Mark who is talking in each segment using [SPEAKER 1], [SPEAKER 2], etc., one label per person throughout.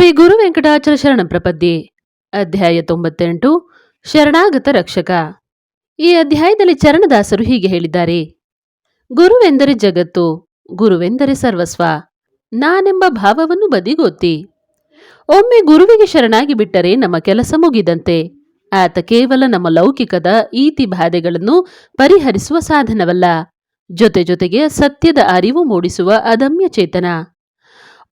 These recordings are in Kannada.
[SPEAKER 1] ಶ್ರೀ ಗುರು ವೆಂಕಟಾಚಲ ಶರಣ ಪ್ರಪದ್ಯೆ, ಅಧ್ಯಾಯ ತೊಂಬತ್ತೆಂಟು, ಶರಣಾಗತ ರಕ್ಷಕ. ಈ ಅಧ್ಯಾಯದಲ್ಲಿ ಚರಣದಾಸರು ಹೀಗೆ ಹೇಳಿದ್ದಾರೆ. ಗುರುವೆಂದರೆ ಜಗತ್ತು, ಗುರುವೆಂದರೆ ಸರ್ವಸ್ವ, ನಾನೆಂಬ ಭಾವವನ್ನು ಬದಿಗೊತ್ತಿ. ಒಮ್ಮೆ ಗುರುವಿಗೆ ಶರಣಾಗಿ ಬಿಟ್ಟರೆ ನಮ್ಮ ಕೆಲಸ ಮುಗಿದಂತೆ. ಆತ ಕೇವಲ ನಮ್ಮ ಲೌಕಿಕದ ಈತಿ ಬಾಧೆಗಳನ್ನು ಪರಿಹರಿಸುವ ಸಾಧನವಲ್ಲ. ಜೊತೆ ಜೊತೆಗೆ ಸತ್ಯದ ಅರಿವು ಮೂಡಿಸುವ ಅದಮ್ಯ ಚೇತನ.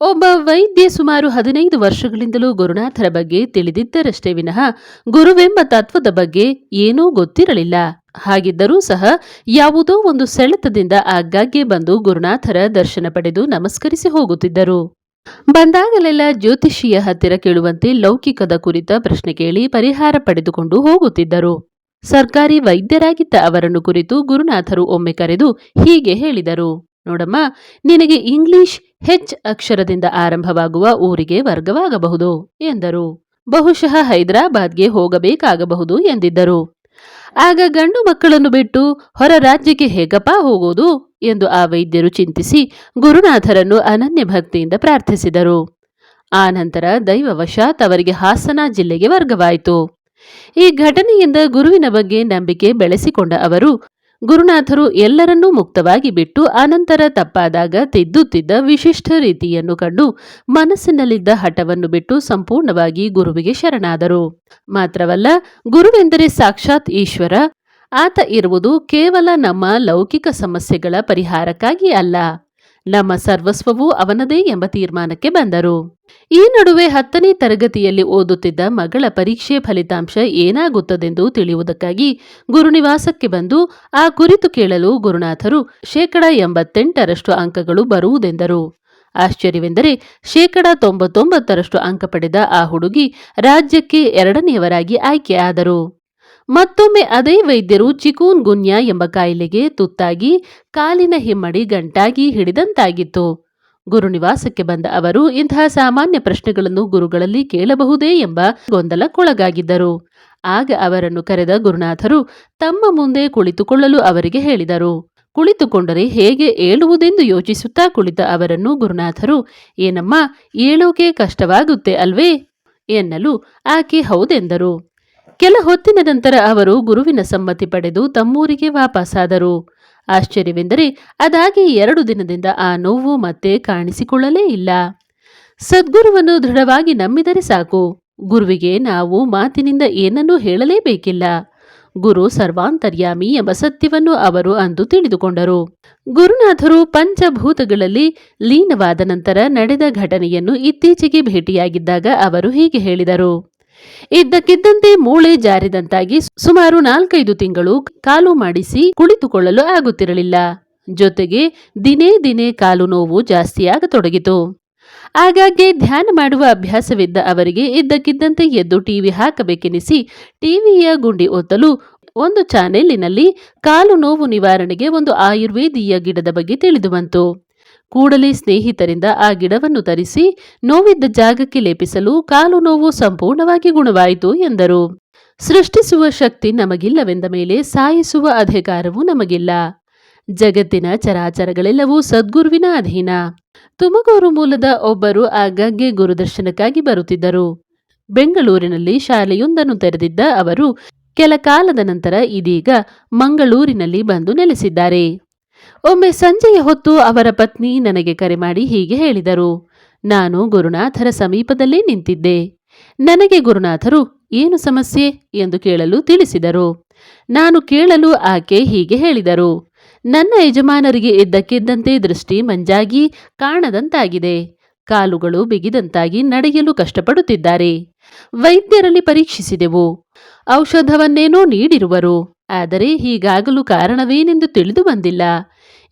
[SPEAKER 1] ಒಬ್ಬ ವೈದ್ಯ ಸುಮಾರು ಹದಿನೈದು ವರ್ಷಗಳಿಂದಲೂ ಗುರುನಾಥರ ಬಗ್ಗೆ ತಿಳಿದಿದ್ದರಷ್ಟೇ ವಿನಃ ಗುರುವೆಂಬ ತತ್ವದ ಬಗ್ಗೆ ಏನೂ ಗೊತ್ತಿರಲಿಲ್ಲ. ಹಾಗಿದ್ದರೂ ಸಹ ಯಾವುದೋ ಒಂದು ಸೆಳೆತದಿಂದ ಆಗಾಗ್ಗೆ ಬಂದು ಗುರುನಾಥರ ದರ್ಶನ ಪಡೆದು ನಮಸ್ಕರಿಸಿ ಹೋಗುತ್ತಿದ್ದರು. ಬಂದಾಗಲೆಲ್ಲ ಜ್ಯೋತಿಷಿಯ ಹತ್ತಿರ ಕೇಳುವಂತೆ ಲೌಕಿಕದ ಕುರಿತ ಪ್ರಶ್ನೆ ಕೇಳಿ ಪರಿಹಾರ ಪಡೆದುಕೊಂಡು ಹೋಗುತ್ತಿದ್ದರು. ಸರ್ಕಾರಿ ವೈದ್ಯರಾಗಿದ್ದ ಅವರನ್ನು ಕುರಿತು ಗುರುನಾಥರು ಒಮ್ಮೆ ಕರೆದು ಹೀಗೆ ಹೇಳಿದರು. ನೋಡಮ್ಮ, ನಿನಗೆ ಇಂಗ್ಲಿಷ್ ಹೆಚ್ ಅಕ್ಷರದಿಂದ ಆರಂಭವಾಗುವ ಊರಿಗೆ ವರ್ಗವಾಗಬಹುದು ಎಂದರು. ಬಹುಶಃ ಹೈದರಾಬಾದ್ಗೆ ಹೋಗಬೇಕಾಗಬಹುದು ಎಂದಿದ್ದರು. ಆಗ ಗಂಡು ಮಕ್ಕಳನ್ನು ಬಿಟ್ಟು ಹೊರ ರಾಜ್ಯಕ್ಕೆ ಹೇಗಪ್ಪ ಹೋಗೋದು ಎಂದು ಆ ವೈದ್ಯರು ಚಿಂತಿಸಿ ಗುರುನಾಥರನ್ನು ಅನನ್ಯ ಭಕ್ತಿಯಿಂದ ಪ್ರಾರ್ಥಿಸಿದರು. ಆನಂತರ ದೈವವಶಾತ್ ಅವರಿಗೆ ಹಾಸನ ಜಿಲ್ಲೆಗೆ ವರ್ಗವಾಯಿತು. ಈ ಘಟನೆಯಿಂದ ಗುರುವಿನ ಬಗ್ಗೆ ನಂಬಿಕೆ ಬೆಳೆಸಿಕೊಂಡ ಅವರು ಗುರುನಾಥರು ಎಲ್ಲರನ್ನೂ ಮುಕ್ತವಾಗಿ ಬಿಟ್ಟು ಅನಂತರ ತಪ್ಪಾದಾಗ ತಿದ್ದುತ್ತಿದ್ದ ವಿಶಿಷ್ಟ ರೀತಿಯನ್ನು ಕಂಡು ಮನಸ್ಸಿನಲ್ಲಿದ್ದ ಹಠವನ್ನು ಬಿಟ್ಟು ಸಂಪೂರ್ಣವಾಗಿ ಗುರುವಿಗೆ ಶರಣಾದರು. ಮಾತ್ರವಲ್ಲ, ಗುರುವೆಂದರೆ ಸಾಕ್ಷಾತ್ ಈಶ್ವರ. ಆತ ಇರುವುದು ಕೇವಲ ನಮ್ಮ ಲೌಕಿಕ ಸಮಸ್ಯೆಗಳ ಪರಿಹಾರಕ್ಕಾಗಿ ಅಲ್ಲ. ನಮ್ಮ ಸರ್ವಸ್ವವೂ ಅವನದೇ ಎಂಬ ತೀರ್ಮಾನಕ್ಕೆ ಬಂದರು. ಈ ನಡುವೆ ಹತ್ತನೇ ತರಗತಿಯಲ್ಲಿ ಓದುತ್ತಿದ್ದ ಮಗಳ ಪರೀಕ್ಷೆ ಫಲಿತಾಂಶ ಏನಾಗುತ್ತದೆಂದು ತಿಳಿಯುವುದಕ್ಕಾಗಿ ಗುರುನಿವಾಸಕ್ಕೆ ಬಂದು ಆ ಕುರಿತು ಕೇಳಲು ಗುರುನಾಥರು ಶೇಕಡ ಎಂಬತ್ತೆಂಟರಷ್ಟು ಅಂಕಗಳು ಬರುವುದೆಂದರು. ಆಶ್ಚರ್ಯವೆಂದರೆ ಶೇಕಡ ತೊಂಬತ್ತೊಂಬತ್ತರಷ್ಟು ಅಂಕ ಪಡೆದ ಆ ಹುಡುಗಿ ರಾಜ್ಯಕ್ಕೆ ಎರಡನೆಯವರಾಗಿ ಆಯ್ಕೆಯಾದರು. ಮತ್ತೊಮ್ಮೆ ಅದೇ ವೈದ್ಯರು ಚಿಕೂನ್ ಗುನ್ಯಾ ಎಂಬ ಕಾಯಿಲೆಗೆ ತುತ್ತಾಗಿ ಕಾಲಿನ ಹಿಮ್ಮಡಿ ಗಂಟಾಗಿ ಹಿಡಿದಂತಾಗಿತ್ತು. ಗುರುನಿವಾಸಕ್ಕೆ ಬಂದ ಅವರು ಇಂತಹ ಸಾಮಾನ್ಯ ಪ್ರಶ್ನೆಗಳನ್ನು ಗುರುಗಳಲ್ಲಿ ಕೇಳಬಹುದೇ ಎಂಬ ಗೊಂದಲಕ್ಕೊಳಗಾಗಿದ್ದರು. ಆಗ ಅವರನ್ನು ಕರೆದ ಗುರುನಾಥರು ತಮ್ಮ ಮುಂದೆ ಕುಳಿತುಕೊಳ್ಳಲು ಅವರಿಗೆ ಹೇಳಿದರು. ಕುಳಿತುಕೊಂಡರೆ ಹೇಗೆ ಏಳುವುದೆಂದು ಯೋಚಿಸುತ್ತಾ ಕುಳಿತ ಅವರನ್ನು ಗುರುನಾಥರು, ಏನಮ್ಮ, ಏಳೋಕೆ ಕಷ್ಟವಾಗುತ್ತೆ ಅಲ್ವೇ? ಎನ್ನಲು ಆಕೆ ಹೌದೆಂದರು. ಕೆಲ ಹೊತ್ತಿನ ನಂತರ ಅವರು ಗುರುವಿನ ಸಮ್ಮತಿ ಪಡೆದು ತಮ್ಮೂರಿಗೆ ವಾಪಸ್ಸಾದರು ಆಶ್ಚರ್ಯವೆಂದರೆ ಅದಾಗಿ ಎರಡು ದಿನದಿಂದ ಆ ನೋವು ಮತ್ತೆ ಕಾಣಿಸಿಕೊಳ್ಳಲೇ ಇಲ್ಲ. ಸದ್ಗುರುವನ್ನು ದೃಢವಾಗಿ ನಂಬಿದರೆ ಸಾಕು. ಗುರುವಿಗೆ ನಾವು ಮಾತಿನಿಂದ ಏನನ್ನೂ ಹೇಳಲೇಬೇಕಿಲ್ಲ. ಗುರು ಸರ್ವಾಂತರ್ಯಾಮಿ ಎಂಬ ಸತ್ಯವನ್ನು ಅವರು ಅಂದು ತಿಳಿದುಕೊಂಡರು. ಗುರುನಾಥರು ಪಂಚಭೂತಗಳಲ್ಲಿ ಲೀನವಾದ ನಂತರ ನಡೆದ ಘಟನೆಯನ್ನು ಇತ್ತೀಚೆಗೆ ಭೇಟಿಯಾಗಿದ್ದಾಗ ಅವರು ಹೀಗೆ ಹೇಳಿದರು. ಇದ್ದಕ್ಕಿದ್ದಂತೆ ಮೂಳೆ ಜಾರಿದಂತಾಗಿ ಸುಮಾರು ನಾಲ್ಕೈದು ತಿಂಗಳು ಕಾಲು ಮಾಡಿಸಿ ಕುಳಿತುಕೊಳ್ಳಲು ಆಗುತ್ತಿರಲಿಲ್ಲ. ಜೊತೆಗೆ ದಿನೇ ದಿನೇ ಕಾಲು ನೋವು ಜಾಸ್ತಿಯಾಗತೊಡಗಿತು ಆಗಾಗ್ಗೆ ಧ್ಯಾನ ಮಾಡುವ ಅಭ್ಯಾಸವಿದ್ದ ಅವರಿಗೆ ಇದ್ದಕ್ಕಿದ್ದಂತೆ ಎದ್ದು ಟಿವಿ ಹಾಕಬೇಕೆನಿಸಿ ಟಿವಿಯ ಗುಂಡಿ ಒತ್ತಲು ಒಂದು ಚಾನೆಲ್ಲಿನಲ್ಲಿ ಕಾಲು ನೋವು ನಿವಾರಣೆಗೆ ಒಂದು ಆಯುರ್ವೇದೀಯ ಗಿಡದ ಬಗ್ಗೆ ತಿಳಿದು ಬಂತು. ಕೂಡಲೇ ಸ್ನೇಹಿತರಿಂದ ಆ ಗಿಡವನ್ನು ತರಿಸಿ ನೋವಿದ್ದ ಜಾಗಕ್ಕೆ ಲೇಪಿಸಲು ಕಾಲು ನೋವು ಸಂಪೂರ್ಣವಾಗಿ ಗುಣವಾಯಿತು ಎಂದರು. ಸೃಷ್ಟಿಸುವ ಶಕ್ತಿ ನಮಗಿಲ್ಲವೆಂದ ಮೇಲೆ ಸಾಯಿಸುವ ಅಧಿಕಾರವೂ ನಮಗಿಲ್ಲ. ಜಗತ್ತಿನ ಚರಾಚರಗಳೆಲ್ಲವೂ ಸದ್ಗುರುವಿನ ಅಧೀನ. ತುಮಕೂರು ಮೂಲದ ಒಬ್ಬರು ಆಗಾಗ್ಗೆ ಗುರುದರ್ಶನಕ್ಕಾಗಿ ಬರುತ್ತಿದ್ದರು. ಬೆಂಗಳೂರಿನಲ್ಲಿ ಶಾಲೆಯೊಂದನ್ನು ತೆರೆದಿದ್ದ ಅವರು ಕೆಲ ಕಾಲದ ನಂತರ ಇದೀಗ ಮಂಗಳೂರಿನಲ್ಲಿ ಬಂದು ನೆಲೆಸಿದ್ದಾರೆ. ಒಮ್ಮೆ ಸಂಜೆಯ ಹೊತ್ತು ಅವರ ಪತ್ನಿ ನನಗೆ ಕರೆ ಮಾಡಿ ಹೀಗೆ ಹೇಳಿದರು. ನಾನು ಗುರುನಾಥರ ಸಮೀಪದಲ್ಲೇ ನಿಂತಿದ್ದೆ. ನನಗೆ ಗುರುನಾಥರು, ಏನು ಸಮಸ್ಯೆ? ಎಂದು ಕೇಳಲು ತಿಳಿಸಿದರು. ನಾನು ಕೇಳಲು ಆಕೆ ಹೀಗೆ ಹೇಳಿದರು. ನನ್ನ ಯಜಮಾನರಿಗೆ ಇದ್ದಕ್ಕಿದ್ದಂತೆ ದೃಷ್ಟಿ ಮಂಜಾಗಿ ಕಾಣದಂತಾಗಿದೆ. ಕಾಲುಗಳು ಬಿಗಿದಂತಾಗಿ ನಡೆಯಲು ಕಷ್ಟಪಡುತ್ತಿದ್ದಾರೆ. ವೈದ್ಯರಲ್ಲಿ ಪರೀಕ್ಷಿಸಿದೆವು. ಔಷಧವನ್ನೇನೋ ನೀಡಿರುವರು. ಆದರೆ ಹೀಗಾಗಲು ಕಾರಣವೇನೆಂದು ತಿಳಿದು ಬಂದಿಲ್ಲ.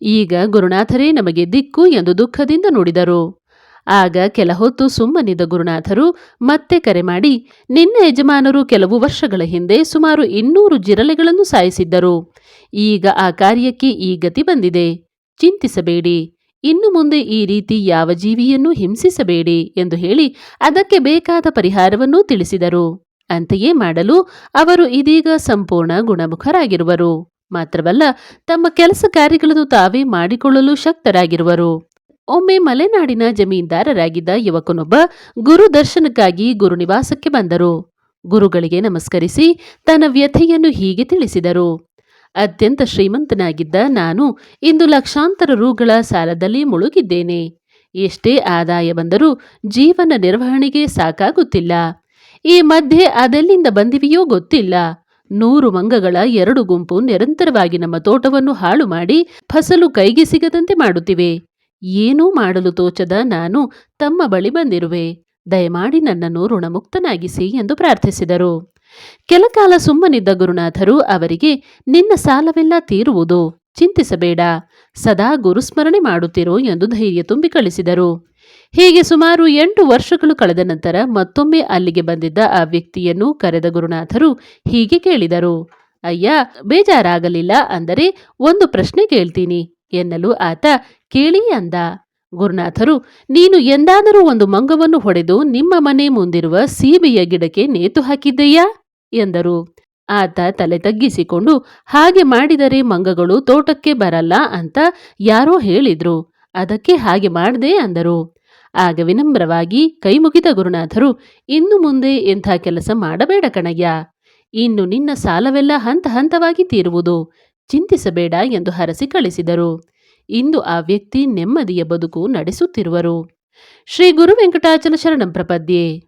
[SPEAKER 1] ಈಗ ಗುರುನಾಥರೇ ನಮಗೆ ದಿಕ್ಕು ಎಂದು ದುಃಖದಿಂದ ನುಡಿದರು. ಆಗ ಕೆಲ ಹೊತ್ತು ಸುಮ್ಮನಿದ್ದ ಗುರುನಾಥರು ಮತ್ತೆ ಕರೆ ಮಾಡಿ, ನಿನ್ನ ಯಜಮಾನರು ಕೆಲವು ವರ್ಷಗಳ ಹಿಂದೆ ಸುಮಾರು ಇನ್ನೂರು ಜಿರಲೆಗಳನ್ನು ಸಾಯಿಸಿದ್ದರು. ಈಗ ಆ ಕಾರ್ಯಕ್ಕೆ ಈ ಗತಿ ಬಂದಿದೆ. ಚಿಂತಿಸಬೇಡಿ. ಇನ್ನು ಮುಂದೆ ಈ ರೀತಿ ಯಾವ ಜೀವಿಯನ್ನೂ ಹಿಂಸಿಸಬೇಡಿ ಎಂದು ಹೇಳಿ ಅದಕ್ಕೆ ಬೇಕಾದ ಪರಿಹಾರವನ್ನೂ ತಿಳಿಸಿದರು. ಅಂತೆಯೇ ಮಾಡಲು ಅವರು ಇದೀಗ ಸಂಪೂರ್ಣ ಗುಣಮುಖರಾಗಿರುವರು. ಮಾತ್ರವಲ್ಲ ತಮ್ಮ ಕೆಲಸ ಕಾರ್ಯಗಳನ್ನು ತಾವೇ ಮಾಡಿಕೊಳ್ಳಲು ಶಕ್ತರಾಗಿರುವರು. ಒಮ್ಮೆ ಮಲೆನಾಡಿನ ಜಮೀನ್ದಾರರಾಗಿದ್ದ ಯುವಕನೊಬ್ಬ ಗುರು ದರ್ಶನಕ್ಕಾಗಿ ಗುರುನಿವಾಸಕ್ಕೆ ಬಂದರು. ಗುರುಗಳಿಗೆ ನಮಸ್ಕರಿಸಿ ತನ್ನ ವ್ಯಥೆಯನ್ನು ಹೀಗೆ ತಿಳಿಸಿದರು. ಅತ್ಯಂತ ಶ್ರೀಮಂತನಾಗಿದ್ದ ನಾನು ಇಂದು ಲಕ್ಷಾಂತರ ರೂಗಳ ಸಾಲದಲ್ಲಿ ಮುಳುಗಿದ್ದೇನೆ. ಎಷ್ಟೇ ಆದಾಯ ಬಂದರೂ ಜೀವನ ನಿರ್ವಹಣೆಗೆ ಸಾಕಾಗುತ್ತಿಲ್ಲ. ಈ ಮಧ್ಯೆ ಅದೆಲ್ಲಿಂದ ಬಂದಿವೆಯೋ ಗೊತ್ತಿಲ್ಲ. ನೂರು ಮಂಗಗಳ ಎರಡು ಗುಂಪು ನಿರಂತರವಾಗಿ ನಮ್ಮ ತೋಟವನ್ನು ಹಾಳು ಮಾಡಿ ಫಸಲು ಕೈಗೆ ಸಿಗದಂತೆ ಮಾಡುತ್ತಿವೆ. ಏನೂ ಮಾಡಲು ತೋಚದ ನಾನು ತಮ್ಮ ಬಳಿ ಬಂದಿರುವೆ. ದಯಮಾಡಿ ನನ್ನನ್ನು ಋಣಮುಕ್ತನಾಗಿಸಿ ಎಂದು ಪ್ರಾರ್ಥಿಸಿದರು. ಕೆಲಕಾಲ ಸುಮ್ಮನಿದ್ದ ಗುರುನಾಥರು ಅವರಿಗೆ, ನಿನ್ನ ಸಾಲವೆಲ್ಲ ತೀರುವುದು, ಚಿಂತಿಸಬೇಡ, ಸದಾ ಗುರುಸ್ಮರಣೆ ಮಾಡುತ್ತಿರು ಎಂದು ಧೈರ್ಯ ತುಂಬಿ ಕಳಿಸಿದರು. ಹೀಗೆ ಸುಮಾರು ಎಂಟು ವರ್ಷಗಳು ಕಳೆದ ನಂತರ ಮತ್ತೊಮ್ಮೆ ಅಲ್ಲಿಗೆ ಬಂದಿದ್ದ ಆ ವ್ಯಕ್ತಿಯನ್ನು ಕರೆದ ಗುರುನಾಥರು ಹೀಗೆ ಕೇಳಿದರು. ಅಯ್ಯ, ಬೇಜಾರಾಗಲಿಲ್ಲ ಅಂದರೆ ಒಂದು ಪ್ರಶ್ನೆ ಕೇಳ್ತೀನಿ ಎನ್ನಲು ಆತ ಕೇಳಿ ಅಂದ. ಗುರುನಾಥರು, ನೀನು ಎಂದಾದರೂ ಒಂದು ಮಂಗವನ್ನು ಹೊಡೆದು ನಿಮ್ಮ ಮನೆ ಮುಂದಿರುವ ಸೀಬೆಯ ಗಿಡಕ್ಕೆ ನೇತು ಹಾಕಿದ್ದೆಯಾ? ಎಂದರು. ಆತ ತಲೆ ತಗ್ಗಿಸಿಕೊಂಡು, ಹಾಗೆ ಮಾಡಿದರೆ ಮಂಗಗಳು ತೋಟಕ್ಕೆ ಬರಲ್ಲ ಅಂತ ಯಾರೋ ಹೇಳಿದ್ರು. ಅದಕ್ಕೆ ಹಾಗೆ ಮಾಡ್ದೆ ಅಂದರು. ಆಗ ವಿನಮ್ರವಾಗಿ ಕೈಮುಗಿದ ಗುರುನಾಥರು, ಇನ್ನು ಮುಂದೆ ಎಂಥ ಕೆಲಸ ಮಾಡಬೇಡ ಕಣಯ್ಯ. ಇನ್ನು ನಿನ್ನ ಸಾಲವೆಲ್ಲ ಹಂತ ಹಂತವಾಗಿ ತೀರುವುದು. ಚಿಂತಿಸಬೇಡ ಎಂದು ಹರಸಿ ಕಳಿಸಿದರು. ಇಂದು ಆ ವ್ಯಕ್ತಿ ನೆಮ್ಮದಿಯ ಬದುಕು ನಡೆಸುತ್ತಿರುವರು. ಶ್ರೀ ಗುರು ವೆಂಕಟಾಚಲ ಶರಣಂ ಪ್ರಪದ್ಯೆ.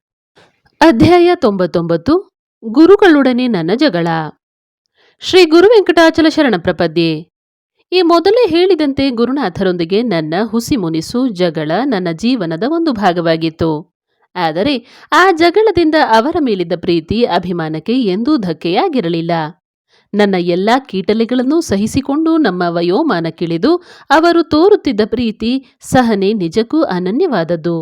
[SPEAKER 1] ಅಧ್ಯಾಯ ತೊಂಬತ್ತೊಂಬತ್ತು, ಗುರುಗಳೊಡನೆ ನನ್ನ ಜಗಳ. ಶ್ರೀ ಗುರು ವೆಂಕಟಾಚಲ ಶರಣ ಪ್ರಪದ್ಯೆ. ಈ ಮೊದಲೇ ಹೇಳಿದಂತೆ ಗುರುನಾಥರೊಂದಿಗೆ ನನ್ನ ಹುಸಿ ಮುನಿಸು ಜಗಳ ನನ್ನ ಜೀವನದ ಒಂದು ಭಾಗವಾಗಿತ್ತು. ಆದರೆ ಆ ಜಗಳದಿಂದ ಅವರ ಮೇಲಿದ್ದ ಪ್ರೀತಿ ಅಭಿಮಾನಕ್ಕೆ ಎಂದೂ ಧಕ್ಕೆಯಾಗಿರಲಿಲ್ಲ. ನನ್ನ ಎಲ್ಲಾ ಕೀಟಲೆಗಳನ್ನು ಸಹಿಸಿಕೊಂಡು ನಮ್ಮ ವಯೋಮಾನಕ್ಕಿಳಿದು ಅವರು ತೋರುತ್ತಿದ್ದ ಪ್ರೀತಿ ಸಹನೆ ನಿಜಕ್ಕೂ ಅನನ್ಯವಾದದ್ದು.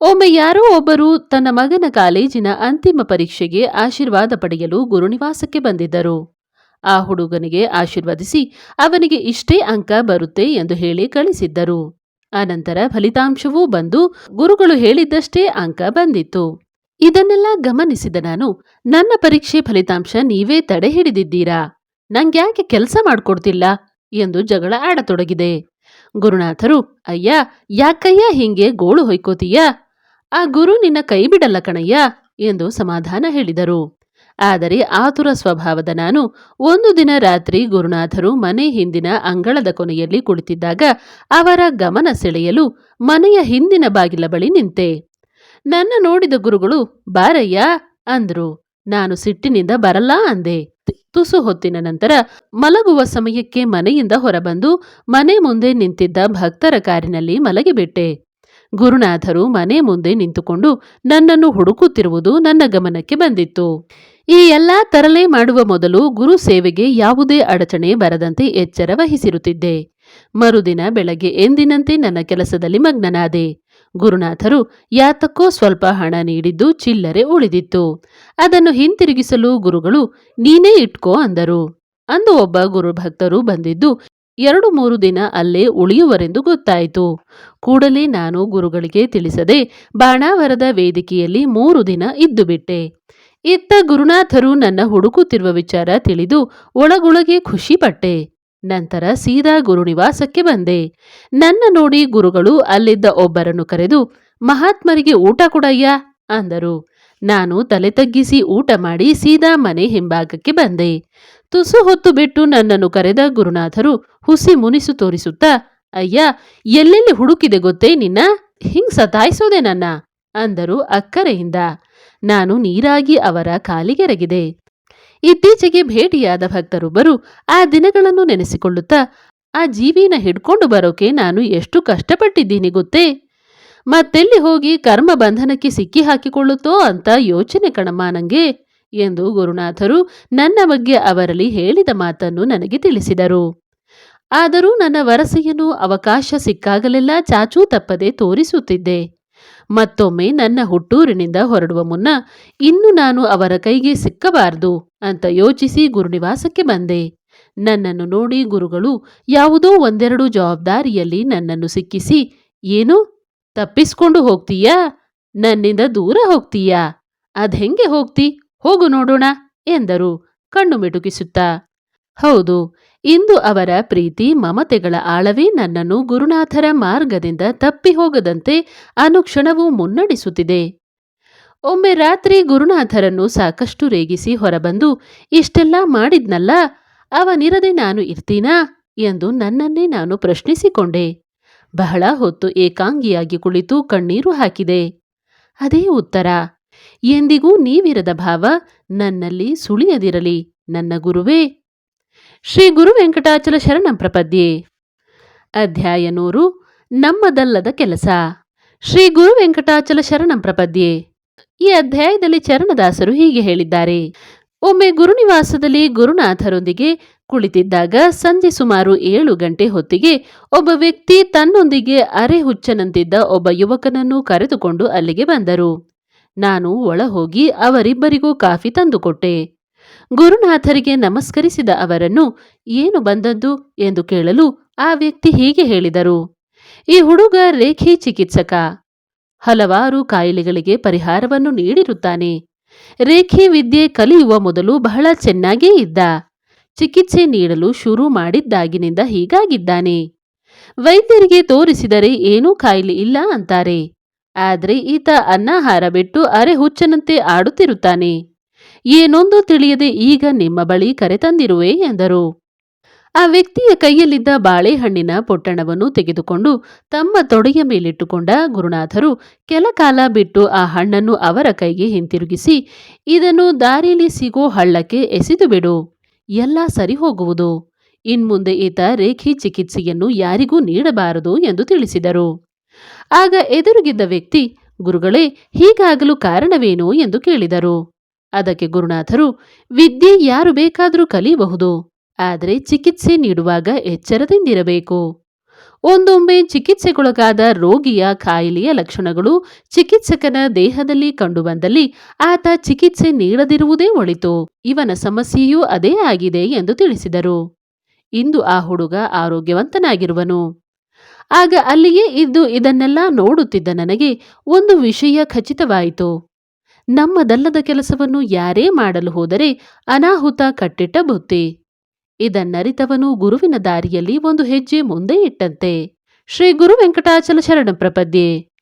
[SPEAKER 1] ಒಮ್ಮೆ ಯಾರೋ ಒಬ್ಬರು ತನ್ನ ಮಗನ ಕಾಲೇಜಿನ ಅಂತಿಮ ಪರೀಕ್ಷೆಗೆ ಆಶೀರ್ವಾದ ಪಡೆಯಲು ಗುರುನಿವಾಸಕ್ಕೆ ಬಂದಿದ್ದರು. ಆ ಹುಡುಗನಿಗೆ ಆಶೀರ್ವದಿಸಿ ಅವನಿಗೆ ಇಷ್ಟೇ ಅಂಕ ಬರುತ್ತೆ ಎಂದು ಹೇಳಿ ಕಳಿಸಿದ್ದರು. ಆನಂತರ ಫಲಿತಾಂಶವೂ ಬಂದು ಗುರುಗಳು ಹೇಳಿದ್ದಷ್ಟೇ ಅಂಕ ಬಂದಿತ್ತು. ಇದನ್ನೆಲ್ಲ ಗಮನಿಸಿದ ನಾನು, ನನ್ನ ಪರೀಕ್ಷೆ ಫಲಿತಾಂಶ ನೀವೇ ತಡೆ ಹಿಡಿದಿದ್ದೀರಾ? ನಂಗ್ಯಾಕೆ ಕೆಲಸ ಮಾಡ್ಕೊಡ್ತಿಲ್ಲ? ಎಂದು ಜಗಳ ಆಡತೊಡಗಿದೆ. ಗುರುನಾಥರು, ಅಯ್ಯ, ಯಾಕಯ್ಯ ಹಿಂಗೆ ಗೋಳು ಹೊಯ್ಕೋತೀಯ? ಆ ಗುರು ನಿನ್ನ ಕೈ ಬಿಡಲ್ಲ ಕಣಯ್ಯ? ಎಂದು ಸಮಾಧಾನ ಹೇಳಿದರು. ಆದರೆ ಆತುರ ಸ್ವಭಾವದ ನಾನು ಒಂದು ದಿನ ರಾತ್ರಿ ಗುರುನಾಥರು ಮನೆ ಹಿಂದಿನ ಅಂಗಳದ ಕೊನೆಯಲ್ಲಿ ಕುಳಿತಿದ್ದಾಗ ಅವರ ಗಮನ ಸೆಳೆಯಲು ಮನೆಯ ಹಿಂದಿನ ಬಾಗಿಲ ಬಳಿ ನಿಂತೆ. ನನ್ನ ನೋಡಿದ ಗುರುಗಳು, ಬಾರಯ್ಯ, ಅಂದ್ರು. ನಾನು ಸಿಟ್ಟಿನಿಂದ ಬರಲ್ಲ, ಅಂದೆ. ತುಸು ಹೊತ್ತಿನ ನಂತರ ಮಲಗುವ ಸಮಯಕ್ಕೆ ಮನೆಯಿಂದ ಹೊರಬಂದು ಮನೆ ಮುಂದೆ ನಿಂತಿದ್ದ ಭಕ್ತರ ಕಾರಿನಲ್ಲಿ ಮಲಗಿಬಿಟ್ಟೆ. ಗುರುನಾಥರು ಮನೆ ಮುಂದೆ ನಿಂತುಕೊಂಡು ನನ್ನನ್ನು ಹುಡುಕುತ್ತಿರುವುದು ನನ್ನ ಗಮನಕ್ಕೆ ಬಂದಿತ್ತು. ಈ ಎಲ್ಲಾ ತರಲೆ ಮಾಡುವ ಮೊದಲು ಗುರು ಸೇವೆಗೆ ಯಾವುದೇ ಅಡಚಣೆ ಬರದಂತೆ ಎಚ್ಚರ ವಹಿಸಿರುತ್ತಿದ್ದೆ. ಮರುದಿನ ಬೆಳಗ್ಗೆ ಎಂದಿನಂತೆ ನನ್ನ ಕೆಲಸದಲ್ಲಿ ಮಗ್ನನಾದೆ. ಗುರುನಾಥರು, ಯಾತಕ್ಕೋ ಸ್ವಲ್ಪ ಹಣ ನೀಡಿದ್ದು ಚಿಲ್ಲರೆ ಉಳಿದಿತ್ತು. ಅದನ್ನು ಹಿಂತಿರುಗಿಸಲು ಗುರುಗಳು, ನೀನೇ ಇಟ್ಕೋ ಅಂದರು. ಅಂದು ಒಬ್ಬ ಗುರುಭಕ್ತರು ಬಂದಿದ್ದು, ಎರಡು ಮೂರು ದಿನ ಅಲ್ಲೇ ಉಳಿಯುವರೆಂದು ಗೊತ್ತಾಯಿತು. ಕೂಡಲೇ ನಾನು ಗುರುಗಳಿಗೆ ತಿಳಿಸದೆ, ಬಾಣಾವರದ ವೇದಿಕೆಯಲ್ಲಿ ಮೂರು ದಿನ ಇದ್ದು ಬಿಟ್ಟೆ ಇತ್ತ ಗುರುನಾಥರು ನನ್ನ ಹುಡುಕುತ್ತಿರುವ ವಿಚಾರ ತಿಳಿದು ಒಳಗೊಳಗೆ ಖುಷಿಪಟ್ಟೆ. ನಂತರ ಸೀದಾ ಗುರುನಿವಾಸಕ್ಕೆ ಬಂದೆ. ನನ್ನ ನೋಡಿ ಗುರುಗಳು ಅಲ್ಲಿದ್ದ ಒಬ್ಬರನ್ನು ಕರೆದು, ಮಹಾತ್ಮರಿಗೆ ಊಟ ಕೊಡಯ್ಯ? ಅಂದರು. ನಾನು ತಲೆ ತಗ್ಗಿಸಿ ಊಟ ಮಾಡಿ ಸೀದಾ ಮನೆ ಹಿಂಭಾಗಕ್ಕೆ ಬಂದೆ. ತುಸು ಹೊತ್ತು ಬಿಟ್ಟು ನನ್ನನ್ನು ಕರೆದ ಗುರುನಾಥರು ಹುಸಿ ಮುನಿಸು ತೋರಿಸುತ್ತಾ, ಅಯ್ಯ, ಎಲ್ಲೆಲ್ಲಿ ಹುಡುಕಿದೆ ಗೊತ್ತೇ ನಿನ್ನ? ಹಿಂಗ್ ಸತಾಯಿಸೋದೆ ನನ್ನ? ಅಂದರು ಅಕ್ಕರೆಯಿಂದ. ನಾನು ನೀರಾಗಿ ಅವರ ಕಾಲಿಗೆರಗಿದೆ. ಇತ್ತೀಚೆಗೆ ಭೇಟಿಯಾದ ಭಕ್ತರೊಬ್ಬರು ಆ ದಿನಗಳನ್ನು ನೆನೆಸಿಕೊಳ್ಳುತ್ತಾ, ಆ ಜೀವಿನ ಹಿಡ್ಕೊಂಡು ಬರೋಕೆ ನಾನು ಎಷ್ಟು ಕಷ್ಟಪಟ್ಟಿದ್ದೀನಿ ಗೊತ್ತೇ? ಮತ್ತೆಲ್ಲಿ ಹೋಗಿ ಕರ್ಮ ಬಂಧನಕ್ಕೆ ಸಿಕ್ಕಿ ಹಾಕಿಕೊಳ್ಳುತ್ತೋ ಅಂತ ಯೋಚನೆ ಕಣಮ್ಮ ನಂಗೆ ಎಂದು ಗುರುನಾಥರು ನನ್ನ ಬಗ್ಗೆ ಅವರಲ್ಲಿ ಹೇಳಿದ ಮಾತನ್ನು ನನಗೆ ತಿಳಿಸಿದರು. ಆದರೂ ನನ್ನ ವರಸೆಯನ್ನು ಅವಕಾಶ ಸಿಕ್ಕಾಗಲೆಲ್ಲ ಚಾಚೂ ತಪ್ಪದೆ ತೋರಿಸುತ್ತಿದ್ದೆ. ಮತ್ತೊಮ್ಮೆ ನನ್ನ ಹುಟ್ಟೂರಿನಿಂದ ಹೊರಡುವ ಮುನ್ನ ಇನ್ನು ನಾನು ಅವರ ಕೈಗೆ ಸಿಕ್ಕಬಾರದು ಅಂತ ಯೋಚಿಸಿ ಗುರುನಿವಾಸಕ್ಕೆ ಬಂದೆ. ನನ್ನನ್ನು ನೋಡಿ ಗುರುಗಳು ಯಾವುದೋ ಒಂದೆರಡು ಜವಾಬ್ದಾರಿಯಲ್ಲಿ ನನ್ನನ್ನು ಸಿಕ್ಕಿಸಿ, ಏನು? ತಪ್ಪಿಸ್ಕೊಂಡು ಹೋಗ್ತೀಯಾ? ನನ್ನಿಂದ ದೂರ ಹೋಗ್ತೀಯಾ? ಅದ್ಹೆಂಗೆ ಹೋಗ್ತಿ? ಹೋಗು ನೋಡೋಣ ಎಂದರು, ಕಣ್ಣು ಮಿಟುಕಿಸುತ್ತಾ. ಹೌದು, ಇಂದು ಅವರ ಪ್ರೀತಿ ಮಮತೆಗಳ ಆಳವೇ ನನ್ನನ್ನು ಗುರುನಾಥರ ಮಾರ್ಗದಿಂದ ತಪ್ಪಿ ಹೋಗದಂತೆ ಅನುಕ್ಷಣವೂ ಮುನ್ನಡೆಸುತ್ತಿದೆ. ಒಮ್ಮೆ ರಾತ್ರಿ ಗುರುನಾಥರನ್ನು ಸಾಕಷ್ಟು ರೇಗಿಸಿ ಹೊರಬಂದು, ಇಷ್ಟೆಲ್ಲ ಮಾಡಿದ್ನಲ್ಲ, ಅವನಿರದೆ ನಾನು ಇರ್ತೀನಾ? ಎಂದು ನನ್ನನ್ನೇ ನಾನು ಪ್ರಶ್ನಿಸಿಕೊಂಡೆ. ಬಹಳ ಹೊತ್ತು ಏಕಾಂಗಿಯಾಗಿ ಕುಳಿತು ಕಣ್ಣೀರು ಹಾಕಿದೆ. ಅದೇ ಉತ್ತರ. ಎಂದಿಗೂ ನೀವಿರದ ಭಾವ ನನ್ನಲ್ಲಿ ಸುಳಿಯದಿರಲಿ, ನನ್ನ ಗುರುವೇ. ಶ್ರೀ ಗುರು ವೆಂಕಟಾಚಲ ಶರಣಂ ಪ್ರಪದ್ಯೆ. ಅಧ್ಯಾಯ ನೂರು, ನಮ್ಮದಲ್ಲದ ಕೆಲಸ. ಶ್ರೀ ಗುರು ವೆಂಕಟಾಚಲ ಶರಣಂ ಪ್ರಪದ್ಯೆ. ಈ ಅಧ್ಯಾಯದಲ್ಲಿ ಚರಣದಾಸರು ಹೀಗೆ ಹೇಳಿದ್ದಾರೆ. ಒಮ್ಮೆ ಗುರುನಿವಾಸದಲ್ಲಿ ಗುರುನಾಥರೊಂದಿಗೆ ಕುಳಿತಿದ್ದಾಗ ಸಂಜೆ ಸುಮಾರು ಏಳು ಗಂಟೆ ಹೊತ್ತಿಗೆ ಒಬ್ಬ ವ್ಯಕ್ತಿ ತನ್ನೊಂದಿಗೆ ಅರೆ ಹುಚ್ಚನಂತಿದ್ದ ಒಬ್ಬ ಯುವಕನನ್ನು ಕರೆದುಕೊಂಡು ಅಲ್ಲಿಗೆ ಬಂದರು. ನಾನು ಒಳ ಹೋಗಿ ಅವರಿಬ್ಬರಿಗೂ ಕಾಫಿ ತಂದುಕೊಟ್ಟೆ. ಗುರುನಾಥರಿಗೆ ನಮಸ್ಕರಿಸಿದ ಅವರನ್ನು ಏನು ಬಂದದ್ದು ಎಂದು ಕೇಳಲು ಆ ವ್ಯಕ್ತಿ ಹೀಗೆ ಹೇಳಿದರು. ಈ ಹುಡುಗ ರೇಖಿ ಚಿಕಿತ್ಸಕ. ಹಲವಾರು ಕಾಯಿಲೆಗಳಿಗೆ ಪರಿಹಾರವನ್ನು ನೀಡಿರುತ್ತಾನೆ. ರೇಖಿ ವಿದ್ಯೆ ಕಲಿಯುವ ಮೊದಲು ಬಹಳ ಚೆನ್ನಾಗೇ ಇದ್ದ. ಚಿಕಿತ್ಸೆ ನೀಡಲು ಶುರು ಮಾಡಿದ್ದಾಗಿನಿಂದ ಹೀಗಾಗಿದ್ದಾನೆ. ವೈದ್ಯರಿಗೆ ತೋರಿಸಿದರೆ ಏನೂ ಕಾಯಿಲೆ ಇಲ್ಲ ಅಂತಾರೆ. ಆದರೆ ಈತ ಅನ್ನಾಹಾರ ಬಿಟ್ಟು ಅರೆ ಹುಚ್ಚನಂತೆ ಆಡುತ್ತಿರುತ್ತಾನೆ. ಏನೊಂದು ತಿಳಿಯದೆ ಈಗ ನಿಮ್ಮ ಬಳಿ ಕರೆತಂದಿರುವೆ ಎಂದರು. ಆ ವ್ಯಕ್ತಿಯ ಕೈಯಲ್ಲಿದ್ದ ಬಾಳೆಹಣ್ಣಿನ ಪೊಟ್ಟಣವನ್ನು ತೆಗೆದುಕೊಂಡು ತಮ್ಮ ತೊಡೆಯ ಮೇಲಿಟ್ಟುಕೊಂಡ ಗುರುನಾಥರು ಕೆಲ ಕಾಲ ಬಿಟ್ಟು ಆ ಹಣ್ಣನ್ನು ಅವರ ಕೈಗೆ ಹಿಂತಿರುಗಿಸಿ, ಇದನ್ನು ದಾರಿಲಿ ಸಿಗೋ ಹಳ್ಳಕ್ಕೆ ಎಸೆದು ಬಿಡು. ಎಲ್ಲ ಸರಿ ಹೋಗುವುದು ಇನ್ಮುಂದೆ ಈತ ರೇಖಿ ಚಿಕಿತ್ಸೆಯನ್ನು ಯಾರಿಗೂ ನೀಡಬಾರದು ಎಂದು ತಿಳಿಸಿದರು. ಆಗ ಎದುರುಗಿದ್ದ ವ್ಯಕ್ತಿ, ಗುರುಗಳೇ, ಹೀಗಾಗಲು ಕಾರಣವೇನು? ಎಂದು ಕೇಳಿದರು. ಅದಕ್ಕೆ ಗುರುನಾಥರು, ವಿದ್ಯೆ ಯಾರು ಬೇಕಾದರೂ ಕಲಿಯಬಹುದು ಆದರೆ ಚಿಕಿತ್ಸೆ ನೀಡುವಾಗ ಎಚ್ಚರದಿಂದಿರಬೇಕು. ಒಂದೊಮ್ಮೆ ಚಿಕಿತ್ಸೆಗೊಳಗಾದ ರೋಗಿಯ ಕಾಯಿಲೆಯ ಲಕ್ಷಣಗಳು ಚಿಕಿತ್ಸಕನ ದೇಹದಲ್ಲಿ ಕಂಡುಬಂದಲ್ಲಿ ಆತ ಚಿಕಿತ್ಸೆ ನೀಡದಿರುವುದೇ ಒಳಿತು, ಇವನ ಸಮಸ್ಯೆಯೂ ಅದೇ ಆಗಿದೆ ಎಂದು ತಿಳಿಸಿದರು. ಇಂದು ಆ ಹುಡುಗ ಆರೋಗ್ಯವಂತನಾಗಿರುವನು. ಆಗ ಅಲ್ಲಿಯೇ ಇದ್ದು ಇದನ್ನೆಲ್ಲ ನೋಡುತ್ತಿದ್ದ ನನಗೆ ಒಂದು ವಿಷಯ ಖಚಿತವಾಯಿತು. ನಮ್ಮದಲ್ಲದ ಕೆಲಸವನ್ನು ಯಾರೇ ಮಾಡಲು ಹೋದರೆ ಅನಾಹುತ ಕಟ್ಟಿಟ್ಟ ಬುತ್ತಿ ಇದನ್ನರಿತವನು ಗುರುವಿನ ದಾರಿಯಲ್ಲಿ ಒಂದು ಹೆಜ್ಜೆ ಮುಂದೆ ಇಟ್ಟಂತೆ. ಶ್ರೀ ಗುರು ವೆಂಕಟಾಚಲ ಶರಣ ಪ್ರಪದ್ಯೆ.